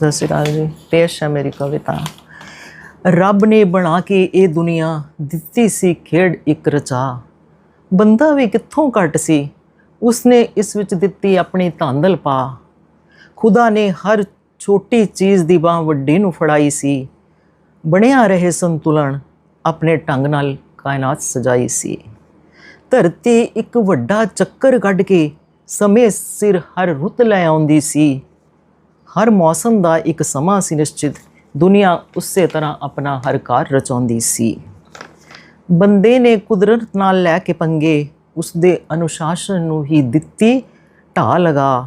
ਸਤਿ ਸ਼੍ਰੀ ਅਕਾਲ ਜੀ। ਪੇਸ਼ ਹੈ ਮੇਰੀ ਕਵਿਤਾ। ਰੱਬ ਨੇ ਬਣਾ ਕੇ ਇਹ ਦੁਨੀਆ ਦਿੱਤੀ ਸੀ ਖੇਡ ਇੱਕ ਰਚਾ। ਬੰਦਾ ਵੀ ਕਿੱਥੋਂ ਘੱਟ ਸੀ, ਉਸਨੇ ਇਸ ਵਿੱਚ ਦਿੱਤੀ ਆਪਣੀ ਧਾਂਦਲ ਪਾ। ਖੁਦਾ ਨੇ ਹਰ ਛੋਟੀ ਚੀਜ਼ ਦੀ ਬਾਹ ਵੱਡੀ ਨੂੰ ਫੜਾਈ ਸੀ। ਬਣਿਆ ਰਹੇ ਸੰਤੁਲਨ ਆਪਣੇ ਢੰਗ ਨਾਲ ਕਾਇਨਾਤ ਸਜਾਈ ਸੀ। ਧਰਤੀ ਇੱਕ ਵੱਡਾ ਚੱਕਰ ਕੱਢ ਕੇ ਸਮੇਂ ਸਿਰ ਹਰ ਰੁੱਤ ਲੈ ਆਉਂਦੀ ਸੀ। ਹਰ ਮੌਸਮ ਦਾ ਇੱਕ ਸਮਾਂ ਸੀ ਨਿਸ਼ਚਿਤ। ਦੁਨੀਆ ਉਸੇ ਤਰ੍ਹਾਂ ਆਪਣਾ ਹਰ ਕਾਰ ਰਚਾਉਂਦੀ ਸੀ। ਬੰਦੇ ਨੇ ਕੁਦਰਤ ਨਾਲ ਲੈ ਕੇ ਪੰਗੇ ਉਸ ਦੇ ਅਨੁਸ਼ਾਸਨ ਨੂੰ ਹੀ ਦਿੱਤੀ ਢਾ ਲਗਾ।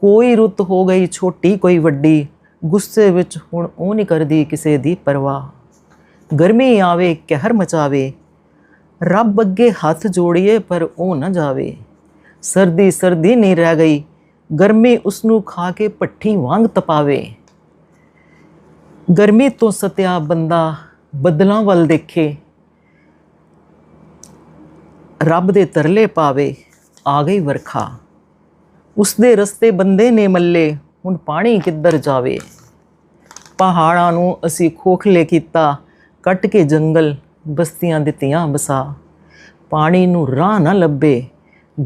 ਕੋਈ ਰੁੱਤ ਹੋ ਗਈ, ਛੋਟੀ ਕੋਈ ਵੱਡੀ, ਗੁੱਸੇ ਵਿੱਚ ਹੁਣ ਉਹ ਨਹੀਂ ਕਰਦੀ ਕਿਸੇ ਦੀ ਪਰਵਾਹ। ਗਰਮੀ ਆਵੇ, ਕਹਿਰ ਮਚਾਵੇ। ਰੱਬ ਅੱਗੇ ਹੱਥ ਜੋੜੀਏ, ਪਰ ਉਹ ਨਾ ਜਾਵੇ। ਸਰਦੀ ਸਰਦੀ ਨਹੀਂ ਰਹਿ ਗਈ ਗਰਮੀ ਉਸ ਨੂੰ ਖਾ ਕੇ ਪੱਠੀ ਵਾਂਗ ਤਪਾਵੇ। ਗਰਮੀ ਤੋਂ ਸਤਿਆ ਬੰਦਾ ਬੱਦਲਾਂ ਵੱਲ ਦੇਖੇ। ਰੱਬ ਦੇ ਤਰਲੇ ਪਾਵੇ ਆ ਗਈ ਵਰਖਾ। ਉਸ ਦੇ ਰਸਤੇ ਬੰਦੇ ਨੇ ਮੱਲੇ, ਹੁਣ ਪਾਣੀ ਕਿੱਧਰ ਜਾਵੇ? ਪਹਾੜਾਂ ਨੂੰ ਅਸੀਂ ਖੋਖਲੇ ਕੀਤਾ, ਕੱਟ ਕੇ ਜੰਗਲ ਬਸਤੀਆਂ ਦਿੱਤੀਆਂ ਬਸਾ ਪਾਣੀ ਨੂੰ ਰਾਹ ਨਾ ਲੱਭੇ,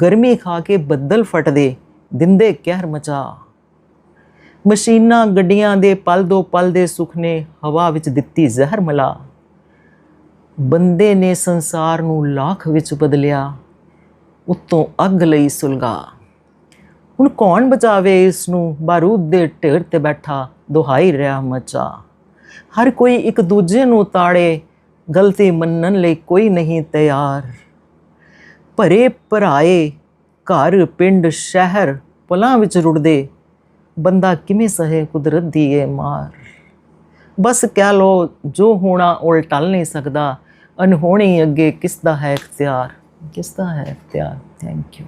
ਗਰਮੀ ਖਾ ਕੇ ਬੱਦਲ ਫਟਦੇ। ਦਿੰਦੇ ਕਹਿਰ ਮਚਾ। ਮਸ਼ੀਨਾਂ ਗੱਡੀਆਂ ਦੇ ਪਲ ਦੋ ਪਲ ਦੇ ਸੁੱਖ ਨੇ ਹਵਾ ਵਿੱਚ ਦਿੱਤੀ ਜ਼ਹਿਰ ਮਲਾ। ਬੰਦੇ ਨੇ ਸੰਸਾਰ ਨੂੰ ਲਾਖ ਵਿੱਚ ਬਦਲਿਆ, ਉੱਤੋਂ ਅੱਗ ਲਈ ਸੁਲਗਾ। ਹੁਣ ਕੌਣ ਬਚਾਵੇ ਇਸ ਨੂੰ ਬਾਰੂਦ ਦੇ ਢੇਰ ਤੇ ਬੈਠਾ ਦੁਹਾਈ ਰਿਹਾ ਮਚਾ। ਹਰ ਕੋਈ ਇੱਕ ਦੂਜੇ ਨੂੰ ਤਾੜੇ, ਗਲਤੀ ਮੰਨਣ ਲਈ ਕੋਈ ਨਹੀਂ ਤਿਆਰ। ਭਰੇ ਭਰਾਏ ਘਰ, ਪਿੰਡ, ਸ਼ਹਿਰ ਪਲਾਂ ਵਿੱਚ ਰੁੜਦੇ। ਬੰਦਾ ਕਿਵੇਂ ਸਹੇ ਕੁਦਰਤ ਦੀ ਇਹ ਮਾਰ? ਬਸ ਕਹਿ ਲੋ ਜੋ ਹੋਣਾ ਉਲ ਟਲ ਨਹੀਂ ਸਕਦਾ। ਅਨਹੋਣੀ ਅੱਗੇ ਕਿਸ ਦਾ ਹੈ ਇਖਤਿਆਰ? ਕਿਸ ਦਾ ਹੈ ਇਖਤਿਆਰ? Thank you